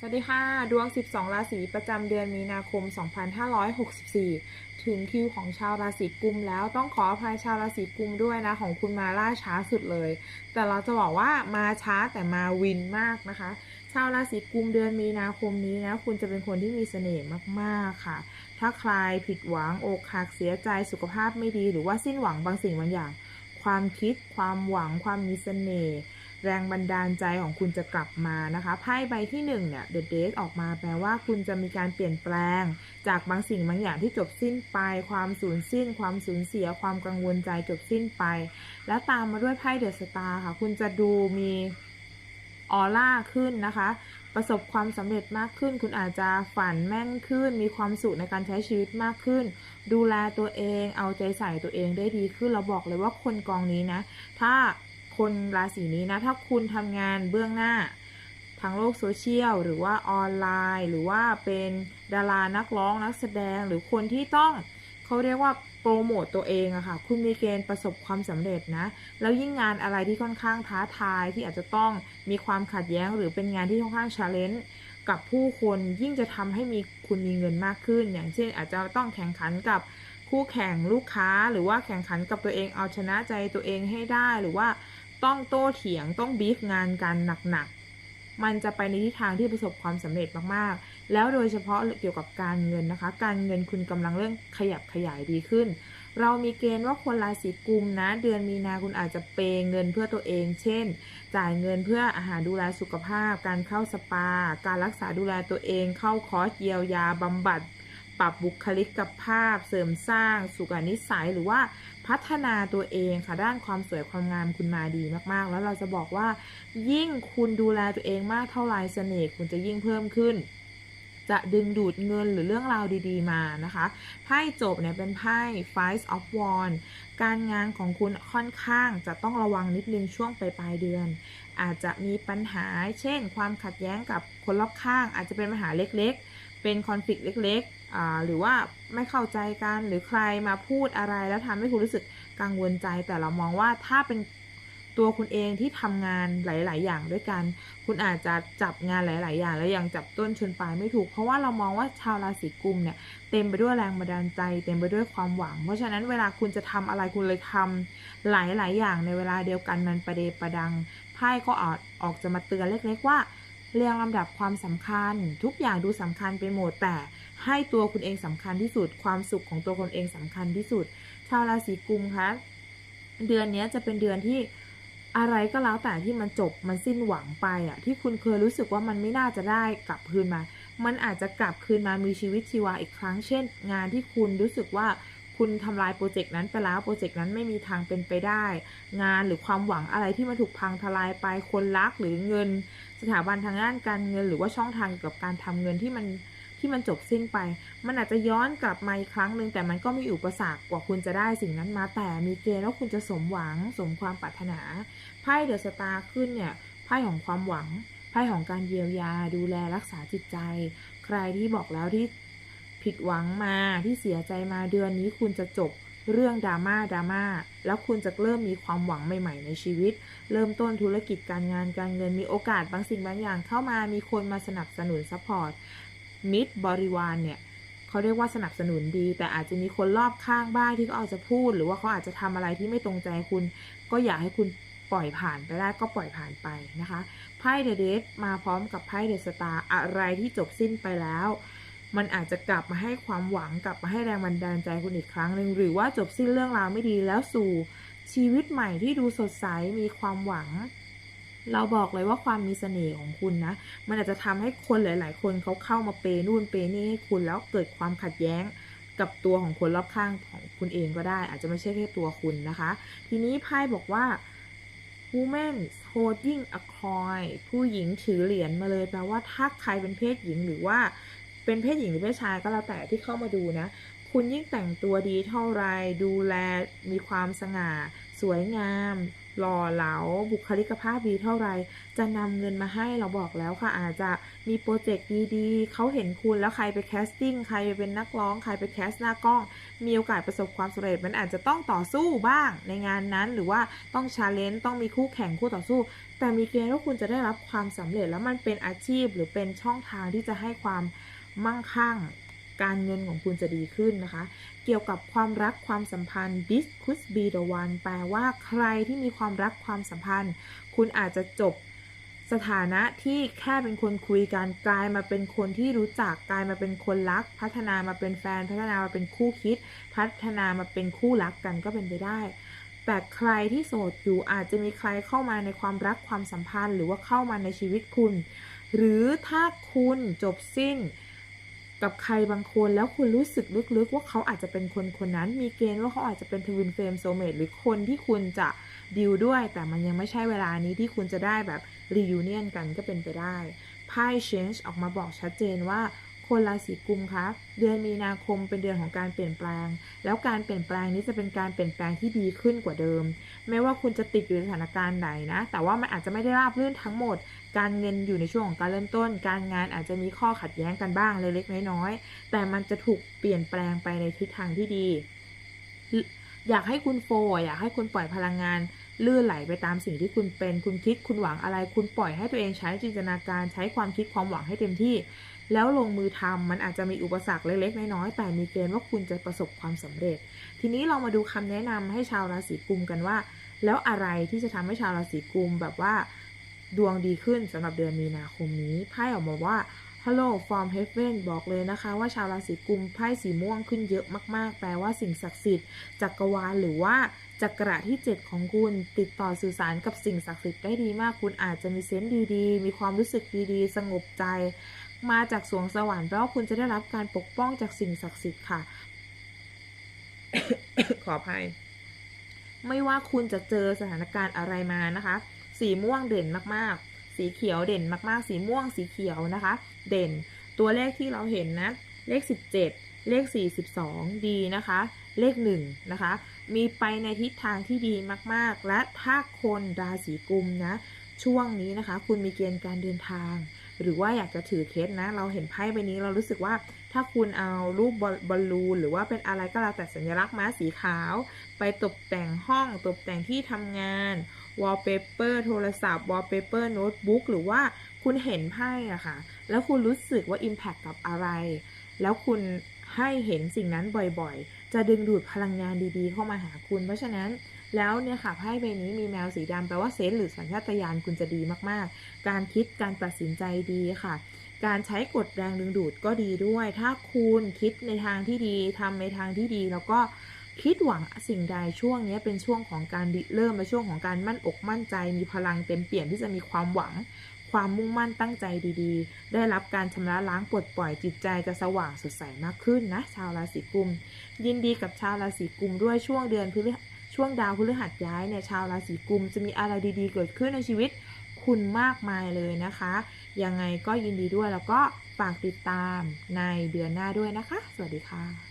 สวัสดีค่ะ ดวง 12 ราศีประจำเดือนมีนาคม 2564 ถึงคิวของชาวราศีกุมแล้วต้องขออภัยชาวราศีกุมด้วยนะ ของคุณมาล่าช้าสุดเลย แต่เราจะบอกว่ามาช้าแต่มาวินมากนะคะ ชาวราศีกุมเดือนมีนาคมนี้นะ คุณจะเป็นคนที่มีเสน่ห์มากๆค่ะ ถ้าใครผิดหวังอกหักเสียใจสุขภาพไม่ดี หรือว่าสิ้นหวังบางสิ่งบางอย่าง ความคิด ความหวัง ความมีเสน่ห์ แรงบันดาลใจของคุณจะกลับมานะคะไพ่ใบที่หนึ่งเนี่ย The Death ออกมาแปลว่าคุณจะมีการเปลี่ยนแปลง จากบางสิ่งบางอย่างที่จบสิ้นไป ความสูญสิ้น ความสูญเสีย ความกังวลใจจบสิ้นไป และตามมาด้วยไพ่เดอะสตาร์ค่ะ คุณจะดูมีออร่าขึ้นนะคะ ประสบความสำเร็จมากขึ้น คุณอาจจะฝันแม่นขึ้น มีความสุขในการใช้ชีวิตมากขึ้น ดูแลตัวเอง เอาใจใส่ตัวเองได้ดีขึ้น เราบอกเลยว่าคนกองนี้นะ ถ้า คนราศีนี้นะ ถ้าคุณทำงานเบื้องหน้าทางโลกโซเชียลหรือว่าออนไลน์ หรือว่าเป็นดารานักร้องนักแสดงหรือคนที่ต้องเขาเรียกว่าโปรโมตตัวเองอะค่ะ คุณมีเกณฑ์ประสบความสำเร็จนะ แล้วยิ่งงานอะไรที่ค่อนข้างท้าทายที่อาจจะต้องมีความขัดแย้ง หรือเป็นงานที่ค่อนข้างชาเลนจ์กับผู้คนยิ่งจะทำให้มีคุณมีเงินมากขึ้น อย่างเช่น อาจจะต้องแข่งขันกับคู่แข่งลูกค้า หรือว่าแข่งขันกับตัวเองเอาชนะใจตัวเองให้ได้หรือว่า ต้องโต้เถียงต้องบีฟงานกันหนักๆ มันจะไปในทิศทางที่ประสบความสำเร็จมากๆ แล้วโดยเฉพาะเกี่ยวกับการเงินนะคะ การเงินคุณกำลังเริ่มขยับขยายดีขึ้น เรามีเกณฑ์ว่าคนราศีกุมนะ เดือนมีนาคุณอาจจะเปเงินเพื่อตัวเอง เช่น จ่ายเงินเพื่ออาหารดูแลสุขภาพ การเข้าสปา การรักษาดูแลตัวเอง เข้าคอร์สเยียวยาบำบัดปรับบุคลิกภาพ เสริมสร้างสุขนิสัยหรือว่า พัฒนาตัวเองค่ะด้านความสวยความงามคุณมาดีมากๆ แล้วเราจะบอกว่า ยิ่งคุณดูแลตัวเองมากเท่าไรเสน่ห์คุณจะยิ่งเพิ่มขึ้น จะดึงดูดเงินหรือเรื่องราวดีๆมานะคะไพ่จบเนี่ยเป็นไพ่ Five of Wands การงานของคุณค่อนข้างจะต้องระวังนิดนึงช่วงปลายเดือน อาจจะมีปัญหาเช่น ความขัดแย้งกับคนรอบข้าง อาจจะเป็นปัญหาเล็กๆ เป็นคอนฟ lict เล็กๆ หรือว่าไม่เข้าใจกันหรือใครมาพูดอะไรแล้วทำให้คุณรู้สึกกังวลใจ แต่เรามองว่าถ้าเป็นตัวคุณเองที่ทำงานหลาย ๆ อย่างด้วยกัน คุณอาจจะจับงานหลาย ๆ อย่าง แล้วยังจับต้นชนปลายไม่ถูก เพราะว่าเรามองว่าชาวราศีกุมเนี่ยเต็มไปด้วยแรงบันดาลใจ เต็มไปด้วยความหวัง เพราะฉะนั้นเวลาคุณจะทำอะไรคุณเลยทำหลาย ๆ อย่างในเวลาเดียวกันมันประเดประดังไพ่ก็ออกออกจะมาเตือนเล็ก ๆ ว่า เรียงลำดับความสำคัญ ทุกอย่างดูสำคัญไปหมดแต่ให้ตัวคุณเองสำคัญที่สุด ความสุขของตัวคุณเองสำคัญที่สุด ชาวราศีกุมคะเดือนนี้จะเป็นเดือนที่อะไรก็แล้วแต่ที่มันจบมันสิ้นหวังไปอะที่คุณเคยรู้สึกว่ามันไม่น่าจะได้กลับคืนมา มันอาจจะกลับคืนมามีชีวิตชีวาอีกครั้ง เช่น งานที่คุณรู้สึกว่า คุณทำลายโปรเจกต์นั้นไปแล้วโปรเจกต์นั้นไม่มีทางเป็นไปได้ งานหรือความหวังอะไรที่มันถูกพังทลายไปคนรักหรือเงิน สถาบันทางด้านการเงิน หรือว่าช่องทางเกี่ยวกับการทำเงินที่มันที่มันจบสิ้นไป มันอาจจะย้อนกลับมาอีกครั้งหนึ่งแต่มันก็มีอุปสรรคกว่าคุณจะได้สิ่งนั้นมาแต่มีเกณฑ์ว่าคุณจะสมหวังสมความปรารถนาไพ่เดอะสตาร์ขึ้นเนี่ยไพ่ของความหวังไพ่ของการเยียวยาดูแลรักษาจิตใจ ใครที่บอกแล้วที่ ผิดหวังมาที่เสียใจมาเดือนนี้คุณจะจบเรื่องดราม่าดราม่าแล้วคุณจะเริ่มมีความหวังใหม่ ๆ ในชีวิต เริ่มต้นธุรกิจการงานการเงินมีโอกาสบางสิ่งบางอย่างเข้ามามีคนมาสนับสนุนซัพพอร์ตมิตรบริวารเนี่ยเขาเรียกว่าสนับสนุนดี แต่อาจจะมีคนรอบข้างบ้างที่เขาอาจจะพูด หรือว่าเขาอาจจะทำอะไรที่ไม่ตรงใจคุณ ก็อยากให้คุณปล่อยผ่านไปได้ก็ปล่อยผ่านไปนะคะไพ่เดเดทมาพร้อมกับไพ่เดสตาอะไรที่จบสิ้นไปแล้ว มันอาจจะกลับมาให้ความหวังกลับมาให้แรงบันดาลใจคุณอีกครั้งหนึ่งหรือว่าจบสิ้นเรื่องราวไม่ดีแล้วสู่ชีวิตใหม่ที่ดูสดใสมีความหวัง เราบอกเลยว่าความมีเสน่ห์ของคุณนะ มันอาจจะทำให้คนหลาย ๆ คนเขาเข้ามาเปยนู่นเปนี่ให้คุณแล้วเกิดความขัดแย้งกับตัวของคนรอบข้างของคุณเองก็ได้ อาจจะไม่ใช่แค่ตัวคุณนะคะ ทีนี้ไพ่บอกว่า woman holding a coin ผู้หญิงถือเหรียญมาเลยแปลว่าถ้าใครเป็นเพศหญิงหรือว่า เป็นเพศหญิงหรือเพศชายก็แล้วแต่ที่เข้ามาดูนะ คุณยิ่งแต่งตัวดีเท่าไรดูแลมีความสง่า สวยงาม หล่อเหลา บุคลิกภาพดีเท่าไร จะนำเงินมาให้เราบอกแล้วค่ะ อาจจะมีโปรเจกต์ดีๆ เขาเห็นคุณแล้วใครไปแคสติ้งใครไปเป็นนักร้อง ใครไปแคสหน้ากล้อง มีโอกาสประสบความสำเร็จ มันอาจจะต้องต่อสู้บ้างในงานนั้นหรือว่าต้องชาเลนจ์ต้องมีคู่แข่งคู่ต่อสู้แต่มีเกณฑ์ว่าคุณจะได้รับความสำเร็จแล้วมันเป็นอาชีพหรือเป็นช่องทางที่จะให้ความ มั่งคั่ง การเงินของคุณจะดีขึ้นนะคะ เกี่ยวกับความรักความสัมพันธ์ this could be the one แปลว่าใครที่มีความรักความสัมพันธ์ คุณอาจจะจบสถานะที่แค่เป็นคนคุยกันกลายมาเป็นคนที่รู้จักกลายมาเป็นคนรัก พัฒนามาเป็นแฟน พัฒนามาเป็นคู่คิด พัฒนามาเป็นคู่รักกันก็เป็นไปได้ แต่ใครที่โสดอยู่อาจจะมีใครเข้ามาในความรักความสัมพันธ์ หรือว่าเข้ามาในชีวิตคุณ หรือถ้าคุณจบสิ้น กับใครบางคนแล้วคุณรู้สึกลึกๆ ว่าเขาอาจจะเป็นคนคนนั้น มีเกณฑ์ว่าเขาอาจจะเป็นทวินเฟรมโซเมตหรือคนที่คุณจะดิวด้วย แต่มันยังไม่ใช่เวลานี้ที่คุณจะได้แบบรียูเนียนกันก็เป็นไปได้ไพ่ change ออกมาบอกชัดเจนว่าคนราศีกุมคะเดือนมีนาคมเป็นเดือนของการเปลี่ยนแปลง แล้วการเปลี่ยนแปลงนี้จะเป็นการเปลี่ยนแปลงที่ดีขึ้นกว่าเดิม ไม่ว่าคุณจะติดอยู่ในสถานการณ์ใดนะ แต่ว่ามันอาจจะไม่ได้ราบรื่นทั้งหมด การเงินอยู่ในช่วงของการเริ่มต้น การงานอาจจะมีข้อขัดแย้งกันบ้างเล็กๆน้อยๆแต่มันจะถูกเปลี่ยนแปลงไปในทิศทางที่ดี อยากให้คุณโฟร์อยากให้คุณปล่อยพลังงานลื่นไหลไปตามสิ่งที่คุณเป็น คุณคิด คุณหวังอะไร คุณปล่อยให้ตัวเองใช้จินตนาการ ใช้ความคิดความหวังให้เต็มที่ แล้วลงมือทำมันอาจจะมีอุปสรรคเล็กๆ น้อยๆ แต่มีเกณฑ์ว่าคุณจะประสบความสำเร็จ ทีนี้เรามาดูคำแนะนำให้ชาวราศีกุมกันว่า แล้วอะไรที่จะทำให้ชาวราศีกุมแบบว่า ดวงดีขึ้นสำหรับเดือนมีนาคมนี้ไพ่ออกมาว่า Hello from Heaven บอกเลยนะคะว่าชาวราศีกุมไพ่สีม่วงขึ้นเยอะมากๆ แปลว่าสิ่งศักดิ์สิทธิ์จักรวาลหรือว่าจักระที่ 7 ของคุณติดต่อสื่อสารกับสิ่งศักดิ์สิทธิ์ได้ดีมาก คุณอาจจะมีเซนส์ดีๆ มีความรู้สึกดีๆ สงบใจ มาจากสวงสวรรค์แปลว่าคุณจะได้รับการปกป้องจากสิ่งศักดิ์สิทธิ์ค่ะ ขออภัย ไม่ว่าคุณจะเจอสถานการณ์อะไรมานะคะ สีม่วงเด่นมากๆ สีเขียวเด่นมากๆ สีม่วงสีเขียวนะคะ เด่น ตัวเลขที่เราเห็นนะ เลข 17 เลข 42 ดีนะคะ เลข1นะคะ มีไปในทิศทางที่ดีมากๆ และถ้าคนราศีกุมนะ ช่วงนี้นะคะ คุณมีเกณฑ์การเดินทางหรือว่าอยากจะถือเคสนะ เราเห็นไพ่ใบนี้เรารู้สึกว่าถ้าคุณเอารูปบอลลูนหรือว่าเป็นอะไรก็แล้วแต่สัญลักษณ์ม้าสีขาว ไปตกแต่งห้องตกแต่งที่ทำงาน วอลเปเปอร์โทรศัพท์วอลเปเปอร์โน้ตบุ๊กหรือว่าคุณเห็นไพ่อะค่ะ แล้วคุณรู้สึกว่า Impact กับอะไร แล้วคุณให้เห็นสิ่งนั้นบ่อยๆ จะดึงดูดพลังงานดีๆ เข้ามาหาคุณ เพราะฉะนั้นแล้วเนี่ยค่ะไพ่ใบนี้มีแมวสีดำแปลว่าเซนส์หรือสัญชาตญาณคุณจะดีมากๆ การคิดการตัดสินใจดีค่ะ การใช้กฎแรงดึงดูดก็ดีด้วย ถ้าคุณคิดในทางที่ดีทำในทางที่ดีแล้วก็ คิดหวังสิ่งใดช่วงนี้เป็นช่วงของการเริ่มและช่วงของการมั่นอกมั่นใจ มีพลังเต็มเปี่ยมที่จะมีความหวัง ความมุ่งมั่นตั้งใจดีๆ ได้รับการชำระล้างปลดปล่อยจิตใจจะสว่างสดใสมากขึ้นนะ ชาวราศีกุม ยินดีกับชาวราศีกุมด้วยช่วงเดือนพฤหัสช่วงดาวพฤหัสย้ายเนี่ยชาวราศีกุมจะมีอะไรดีๆ เกิดขึ้นในชีวิตคุณมากมายเลยนะคะ ยังไงก็ยินดีด้วยแล้วก็ฝากติดตามในเดือนหน้าด้วยนะคะ สวัสดีค่ะ